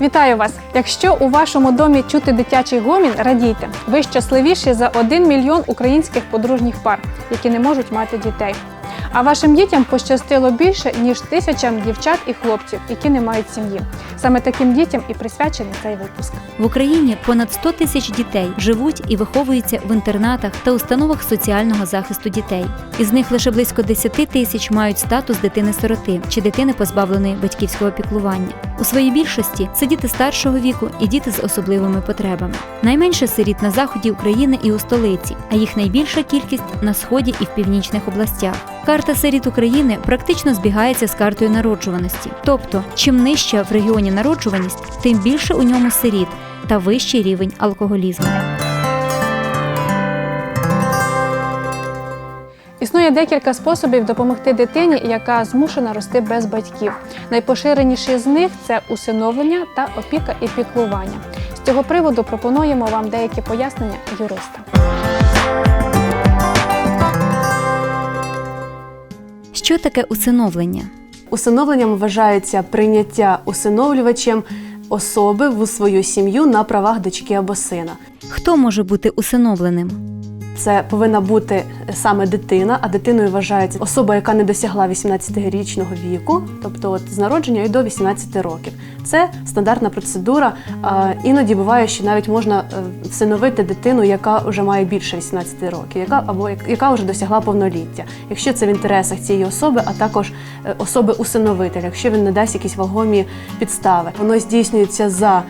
Вітаю вас! Якщо у вашому домі чути дитячий гомін, радійте. Ви щасливіші за 1 мільйон українських подружніх пар, які не можуть мати дітей. А вашим дітям пощастило більше, ніж тисячам дівчат і хлопців, які не мають сім'ї. Саме таким дітям і присвячений цей випуск. В Україні понад 100 тисяч дітей живуть і виховуються в інтернатах та установах соціального захисту дітей. Із них лише близько 10 тисяч мають статус дитини-сироти чи дитини позбавленої батьківського піклування. У своїй більшості це діти старшого віку і діти з особливими потребами. Найменше сиріт на заході України і у столиці, а їх найбільша кількість на сході і в північних областях. Карта сиріт України практично збігається з картою народжуваності. Тобто, чим нижча в регіоні народжуваність, тим більше у ньому сиріт та вищий рівень алкоголізму. Існує декілька способів допомогти дитині, яка змушена рости без батьків. Найпоширеніші з них це усиновлення та опіка і піклування. З цього приводу пропонуємо вам деякі пояснення юриста. Що таке усиновлення? Усиновленням вважається прийняття усиновлювачем особи в свою сім'ю на правах дочки або сина. Хто може бути усиновленим? Це повинна бути саме дитина, а дитиною вважається особа, яка не досягла 18-річного віку, тобто от з народження і до 18 років. Це стандартна процедура. Іноді буває, що навіть можна е, всиновити дитину, яка вже має більше 18 років, яка або яка вже досягла повноліття, якщо це в інтересах цієї особи, а також е, особи усиновителя, якщо він не дасть якісь вагомі підстави. Воно здійснюється за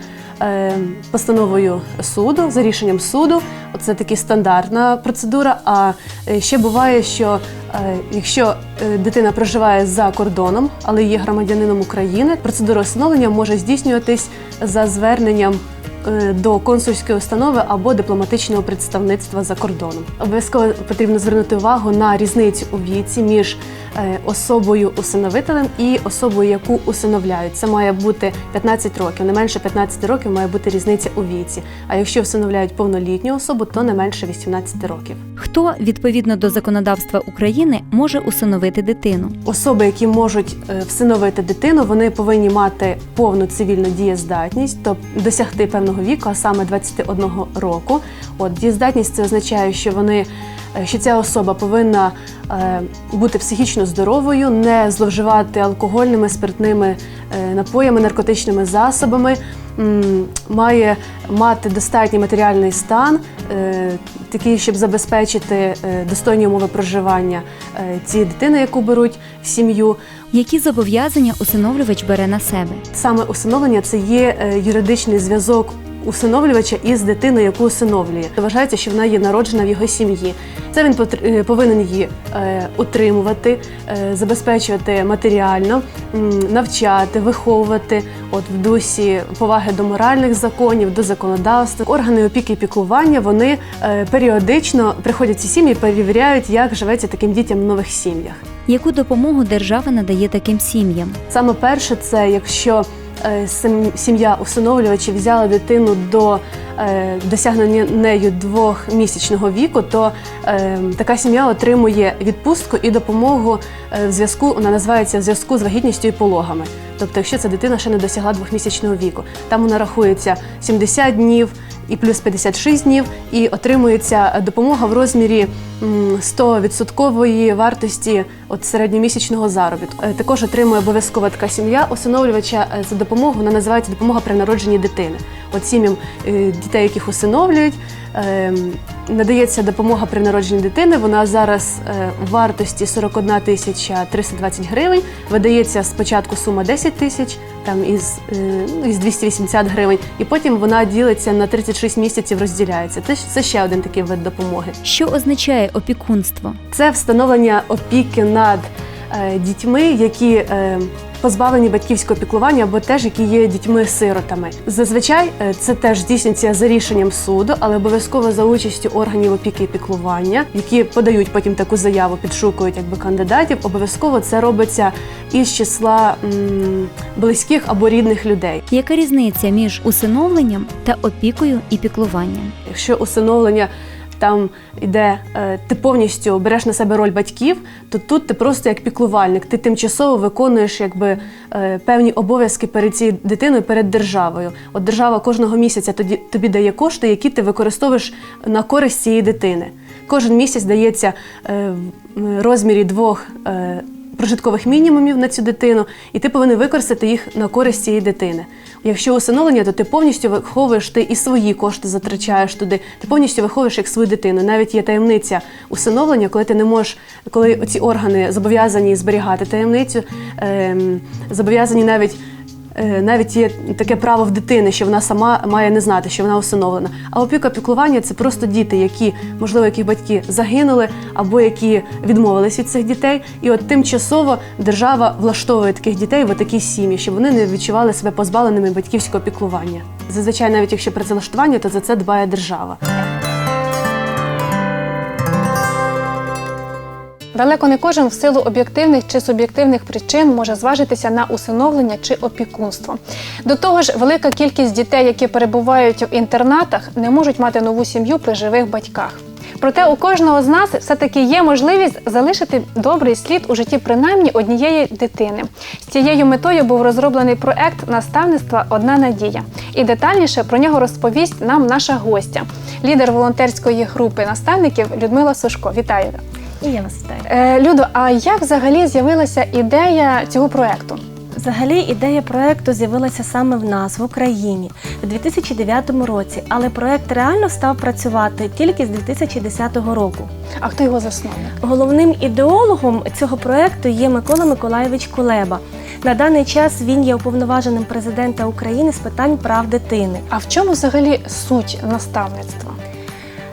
постановою суду, за рішенням суду. Це таки стандартна процедура. А е, ще буває, що е, якщо е, дитина проживає за кордоном, але є громадянином України, процедура усиновлення може здійснюватись за зверненням. е, До консульської установи або дипломатичного представництва за кордоном обов'язково потрібно звернути увагу на різницю у віці між е, особою усиновителем і особою, яку усиновляють. Це має бути 15 років. Не менше 15 років має бути різниця у віці. А якщо всиновляють повнолітню особу, то не менше 18 років. Хто відповідно до законодавства України може усиновити дитину? Особи, які можуть е, всиновити дитину, вони повинні мати повну цивільну дієздатність, тобто досягти певного віку, а саме 21 року. От дієздатність це означає, що вони е, що ця особа повинна е, бути психічно здоровою, не зловживати алкогольними, спиртними е, напоями, наркотичними засобами, має мати достатній матеріальний стан, е, такий, щоб забезпечити е, достойні умови проживання е, цієї дитини, яку беруть в сім'ю. Які зобов'язання усиновлювач бере на себе? Саме усиновлення це є е, юридичний зв'язок усиновлювача із дитиною, яку усиновлює. Вважається, що вона є народжена в його сім'ї. Це він е, повинен її е, утримувати, е, забезпечувати матеріально, навчати, виховувати от в дусі поваги до моральних законів, до законодавства. Органи опіки і піклування вони періодично приходять ці сім'ї, і перевіряють, як живеться таким дітям в нових сім'ях. Яку допомогу держава надає таким сім'ям? Саме перше, це якщо сім'я усиновлювачів взяла дитину до е, досягнення нею двохмісячного віку, то е, така сім'я отримує відпустку і допомогу е, в зв'язку, вона називається в зв'язку з вагітністю і пологами. Тобто, якщо ця дитина ще не досягла двохмісячного віку, там вона рахується 70 днів і плюс 56 днів, і отримується допомога в розмірі м, 100% вартості от середньомісячного заробітку. Е, Також отримує обов'язкова така сім'я усиновлювача е, за допомогу. Вона називається допомога при народженні дитини. От сім'ям е, дітей, яких усиновлюють, е, надається допомога при народженні дитини. Вона зараз е, в вартості 41 тисяча 320 гривень. Видається спочатку сума 10 тисяч, там із, е, ну, із 280 гривень, і потім вона ділиться на 36 місяців, розділяється. Це, це ще один такий вид допомоги. Що означає опікунство? Це встановлення опіки над дітьми, які е, позбавлені батьківського піклування або теж які є дітьми-сиротами. Зазвичай е, це теж здійснюється за рішенням суду, але обов'язково за участю органів опіки і піклування, які подають потім таку заяву, підшукують якби кандидатів. Обов'язково це робиться із числа м, близьких або рідних людей. Яка різниця між усиновленням та опікою і піклуванням? Якщо усиновлення там іде, е, ти повністю береш на себе роль батьків, то тут ти просто як піклувальник, ти тимчасово виконуєш якби е, певні обов'язки перед цією дитиною, перед державою. От держава кожного місяця тоді тобі дає кошти, які ти використовуєш на користь цієї дитини. Кожен місяць дається е, в розмірі двох. Прожиткових мінімумів на цю дитину, і ти повинен використати їх на користь цієї дитини. Якщо усиновлення, то ти повністю виховуєш ти і свої кошти затрачаєш туди. Ти повністю виховуєш як свою дитину. Навіть є таємниця усиновлення, коли ти не можеш, коли ці органи зобов'язані зберігати таємницю, ем, зобов'язані навіть. Е, Навіть є таке право в дитини, що вона сама має не знати, що вона усиновлена. А опіка піклування це просто діти, які, можливо, яких батьки загинули або які відмовились від цих дітей. І от тимчасово держава влаштовує таких дітей в такі сім'ї, щоб вони не відчували себе позбавленими батьківського піклування. Зазвичай, навіть якщо працевлаштування, то за це дбає держава. Далеко не кожен в силу об'єктивних чи суб'єктивних причин може зважитися на усиновлення чи опікунство. До того ж, велика кількість дітей, які перебувають в інтернатах, не можуть мати нову сім'ю при живих батьках. Проте у кожного з нас все-таки є можливість залишити добрий слід у житті принаймні однієї дитини. З цією метою був розроблений проект наставництва Одна надія. І детальніше про нього розповість нам наша гостя, лідер волонтерської групи наставників Людмила Сушко. Вітаю! І я вас вітаю. Е, Людо, а як взагалі з'явилася ідея цього проекту? Взагалі ідея проекту з'явилася саме в нас в Україні в 2009 році, але проект реально став працювати тільки з 2010 року. А хто його засновник? Головним ідеологом цього проекту є Микола Миколайович Кулеба. На даний час він є уповноваженим президента України з питань прав дитини. А в чому взагалі суть наставництва?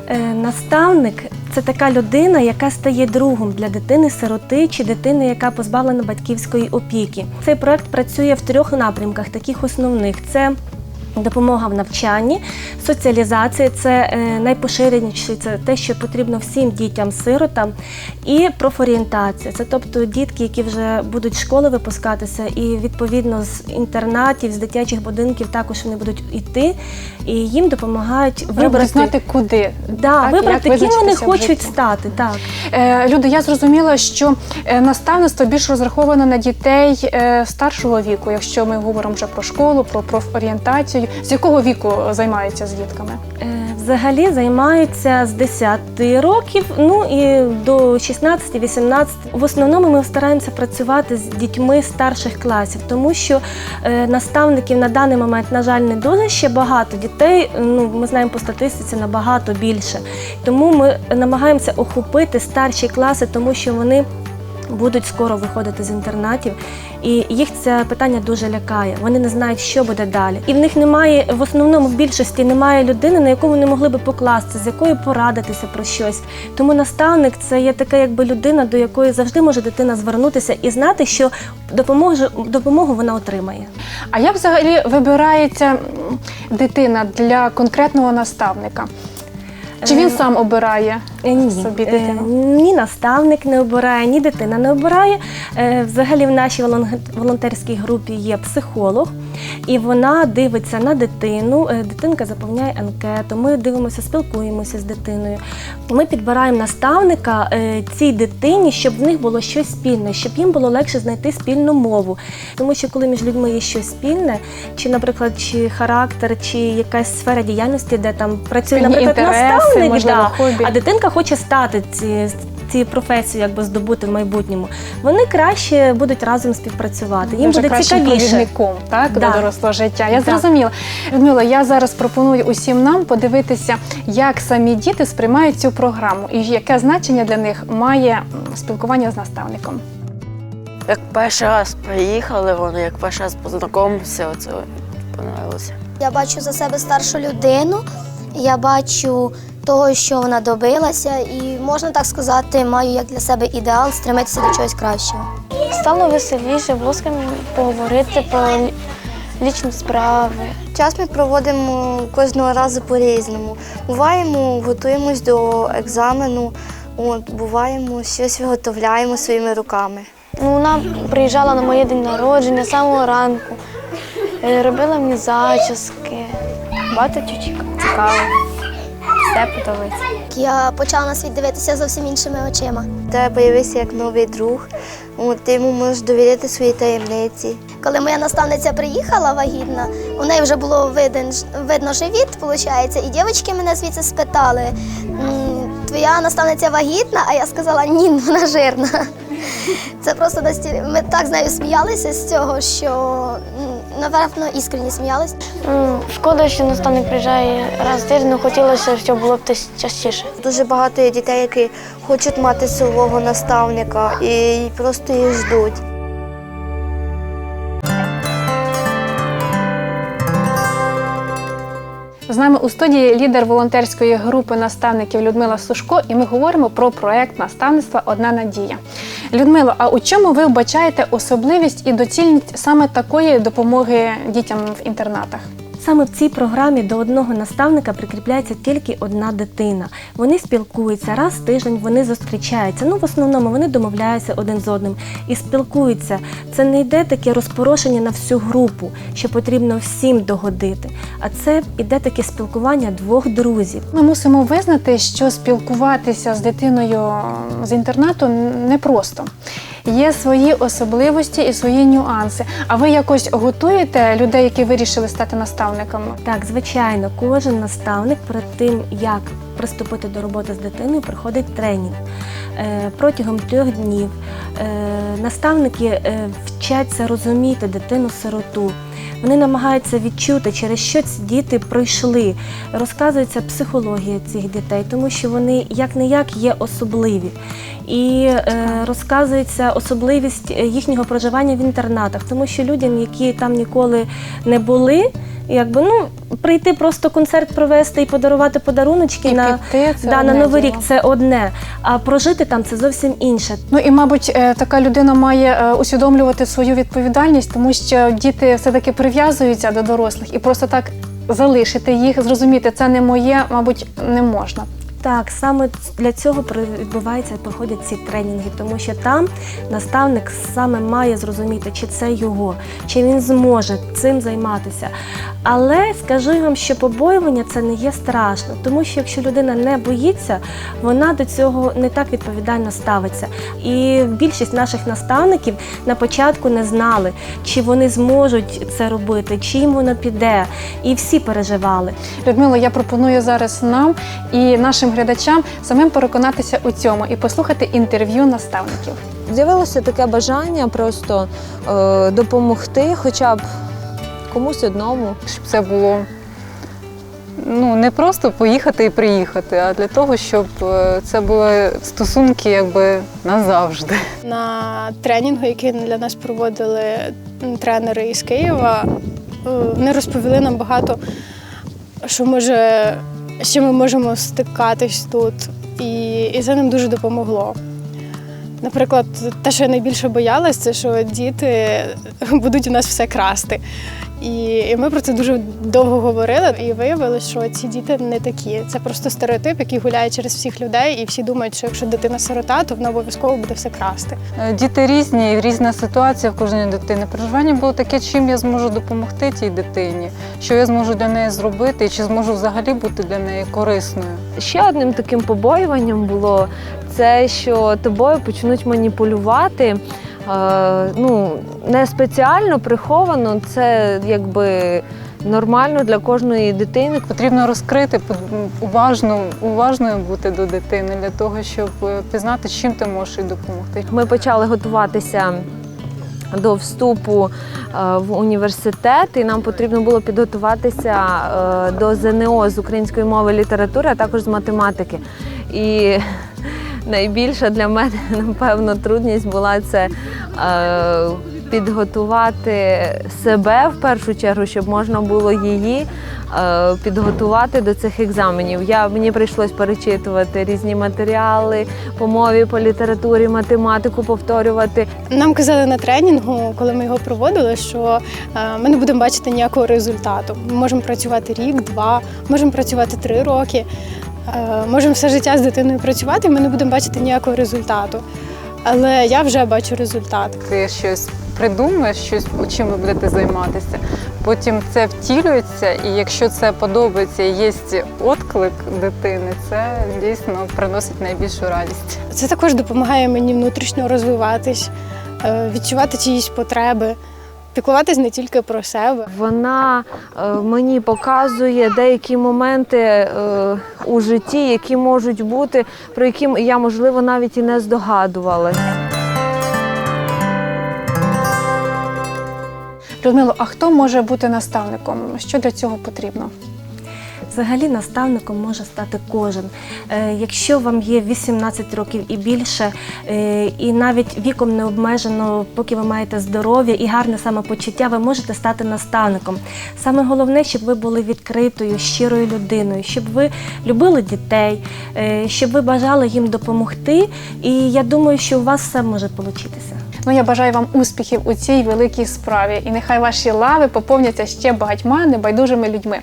Е, Наставник це така людина, яка стає другом для дитини-сироти чи дитини, яка позбавлена батьківської опіки. Цей проект працює в трьох напрямках, таких основних: це допомога в навчанні, соціалізація це е, найпоширеніше, це те, що потрібно всім дітям-сиротам, і профорієнтація. Це тобто дітки, які вже будуть з школи випускатися, і відповідно з інтернатів, з дитячих будинків також вони будуть йти, і їм допомагають Вибрати знати куди. Да, Так, вибрати, ким вони хочуть стати. Так. Е, Люди, я зрозуміла, що е, наставництво більш розраховано на дітей е, старшого віку, якщо ми говоримо вже про школу, про профорієнтацію. З якого віку займаються з дітками? Е, Взагалі займаються з 10 років, ну і до 16-18. В основному ми стараємося працювати з дітьми старших класів, тому що е, наставників на даний момент, на жаль, не дуже ще багато дітей. Ну ми знаємо по статистиці набагато більше. Тому ми намагаємося охопити старші класи, тому що вони. Будуть скоро виходити з інтернатів, і їх це питання дуже лякає. Вони не знають, що буде далі. І в них немає в основному в більшості немає людини, на яку вони могли би покластися, з якою порадитися про щось. Тому наставник це є така, якби людина, до якої завжди може дитина звернутися і знати, що допомогу, допомогу вона отримає. А як взагалі вибирається дитина для конкретного наставника? Чи він сам обирає Е, Ні, собі Е, дитину? ні наставник не обирає, ні дитина не обирає. Е, Взагалі в нашій волон- волонтерській групі є психолог, і вона дивиться на дитину. Е, Дитинка заповняє анкету. Ми дивимося, спілкуємося з дитиною. Ми підбираємо наставника е, цій дитині, щоб в них було щось спільне, щоб їм було легше знайти спільну мову. Тому що коли між людьми є щось спільне, чи, наприклад, чи характер, чи якась сфера діяльності, де там працює, Спільні наприклад, інтереси, наставник, можливо, да, хобі. а дитинка хоче стати ці, ці професію, якби здобути в майбутньому. Вони краще будуть разом співпрацювати. Їм Вже буде кращим цікавіше. провідником так, Да. до дорослого життя. Я Да. зрозуміла. Людмила, я зараз пропоную усім нам подивитися, як самі діти сприймають цю програму і яке значення для них має спілкування з наставником. Як перший раз приїхали, вони як перший раз познайомилися, оце понравилося. Я бачу за себе старшу людину, я бачу того, що вона добилася, і можна так сказати, маю як для себе ідеал стремитися до чогось кращого. Стало веселіше, було з ким поговорити про лічні справи. Час ми проводимо кожного разу по-різному. Буваємо, готуємось до екзамену, от, буваємо, щось виготовляємо своїми руками. Ну, вона приїжджала на моє день народження з самого ранку, е, робила мені зачіски. Багато чого цікавого. Все подобається. Я почала на світ дивитися зовсім іншими очима. Тебе появився як новий друг. От, ти йому можеш довіряти свої таємниці. Коли моя наставниця приїхала вагітна, у неї вже було виден, видно живіт, виходить, і дівчатки мене звідси спитали: твоя наставниця вагітна, а я сказала, ні, вона жирна. Це просто настільки. Ми так з нею сміялися з цього, що напевно іскренні сміялись. Шкода, що наставник приїжджає раз в тиждень, хотілося, щоб було б частіше. Дуже багато є дітей, які хочуть мати свого наставника і просто їх ждуть. З нами у студії лідер волонтерської групи наставників Людмила Сушко, і ми говоримо про проект наставництва Одна надія. Людмило, а у чому ви вбачаєте особливість і доцільність саме такої допомоги дітям в інтернатах? Саме в цій програмі до одного наставника прикріпляється тільки одна дитина. Вони спілкуються раз в тиждень, вони зустрічаються. Ну, в основному вони домовляються один з одним і спілкуються. Це не йде таке розпорошення на всю групу, що потрібно всім догодити. А це йде таке спілкування двох друзів. Ми мусимо визнати, що спілкуватися з дитиною з інтернату непросто. Є свої особливості і свої нюанси. А ви якось готуєте людей, які вирішили стати наставниками? Так, звичайно, кожен наставник перед тим, як приступити до роботи з дитиною, проходить тренінг. Е, Протягом трьох днів е, наставники е, вчаться розуміти дитину-сироту. Вони намагаються відчути, через що ці діти пройшли. Розказується психологія цих дітей, тому що вони як не як є особливі. І е, розказується особливість їхнього проживання в інтернатах, тому що людям, які там ніколи не були, якби ну прийти просто концерт провести і подарувати подаруночки І на, піти да, на новий діло. рік це одне. А прожити там це зовсім інше. Ну і мабуть, е, така людина має е, усвідомлювати свою відповідальність, тому що діти все-таки прив'язуються до дорослих і просто так залишити їх, зрозуміти, це не моє, мабуть, не можна. Так, саме для цього відбуваються, проходять ці тренінги, тому що там наставник саме має зрозуміти, чи це його, чи він зможе цим займатися. Але скажу вам, що побоювання це не є страшно, тому що якщо людина не боїться, вона до цього не так відповідально ставиться. І більшість наших наставників на початку не знали, чи вони зможуть це робити, чи їм воно піде. І всі переживали. Людмила, я пропоную зараз нам і нашим глядачам самим переконатися у цьому і послухати інтерв'ю наставників. З'явилося таке бажання просто е, допомогти хоча б комусь одному. щоб це було ну, не просто поїхати і приїхати, а для того, щоб е, це були стосунки якби назавжди. На тренінгу, який для нас проводили тренери із Києва, е, вони розповіли нам багато, що може, чим ми можемо стикатись тут, і, і це нам дуже допомогло. Наприклад, те, що я найбільше боялась, це що діти будуть у нас все красти. І, і ми про це дуже довго говорили, і виявилося, що ці діти не такі. Це просто стереотип, який гуляє через всіх людей, і всі думають, що якщо дитина сирота, то вона обов'язково буде все красти. Е, Діти різні, і різна ситуація в кожної дитини. Переживання було таке, чим я зможу допомогти тій дитині, що я зможу для неї зробити, і чи зможу взагалі бути для неї корисною. Ще одним таким побоюванням було це, що тобою почнуть маніпулювати. Ну, не спеціально приховано, це якби нормально для кожної дитини. Потрібно розкрити, уважно, уважною бути до дитини для того, щоб е, пізнати, чим ти можеш їй допомогти. Ми почали готуватися до вступу е, в університет, і нам потрібно було підготуватися е, до ЗНО з української мови літератури, а також з математики. І найбільша для мене, напевно, трудність була це е, підготувати себе в першу чергу, щоб можна було її е, підготувати до цих екзаменів. Я, мені прийшлось перечитувати різні матеріали по мові, по літературі, математику повторювати. Нам казали на тренінгу, коли ми його проводили, що е, ми не будемо бачити ніякого результату. Ми можемо працювати рік, два, можемо працювати три роки, можемо все життя з дитиною працювати, і ми не будемо бачити ніякого результату. але я вже бачу результат. Ти щось придумаєш, щось чим ви будете займатися. Потім це втілюється, і якщо це подобається, і є отклик дитини, це дійсно приносить найбільшу радість. Це також допомагає мені внутрішньо розвиватись, е, відчувати чиїсь потреби, піклуватись не тільки про себе. Вона е, мені показує деякі моменти е, у житті, які можуть бути, про які я можливо навіть і не здогадувалася. Людмило, а хто може бути наставником? Що для цього потрібно? Взагалі наставником може стати кожен. Е, Якщо вам є 18 років і більше, е, і навіть віком не обмежено, поки ви маєте здоров'я і гарне самопочуття, ви можете стати наставником. Саме головне, щоб ви були відкритою, щирою людиною, щоб ви любили дітей, е, щоб ви бажали їм допомогти. І я думаю, що у вас все може получитися. Ну, я бажаю вам успіхів у цій великій справі, і нехай ваші лави поповняться ще багатьма небайдужими людьми.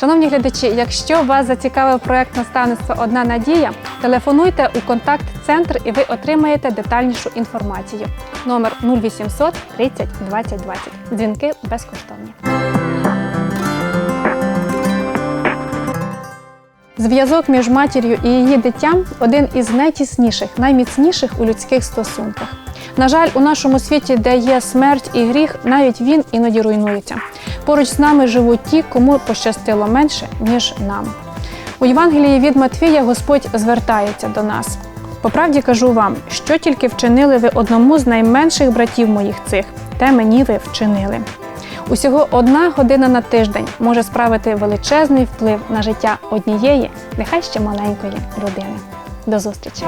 Шановні глядачі, якщо вас зацікавив проект наставництва Одна надія, телефонуйте у контакт-центр і ви отримаєте детальнішу інформацію. Номер 0800 30 20 20. Дзвінки безкоштовні. Зв'язок між матір'ю і її дитям один із найтісніших, найміцніших у людських стосунках. На жаль, у нашому світі, де є смерть і гріх, навіть він іноді руйнується. Поруч з нами живуть ті, кому пощастило менше, ніж нам. У Євангелії від Матвія Господь звертається до нас. По правді кажу вам, що тільки вчинили ви одному з найменших братів моїх цих, те мені ви вчинили. Усього одна година на тиждень може справити величезний вплив на життя однієї, нехай ще маленької людини. До зустрічі!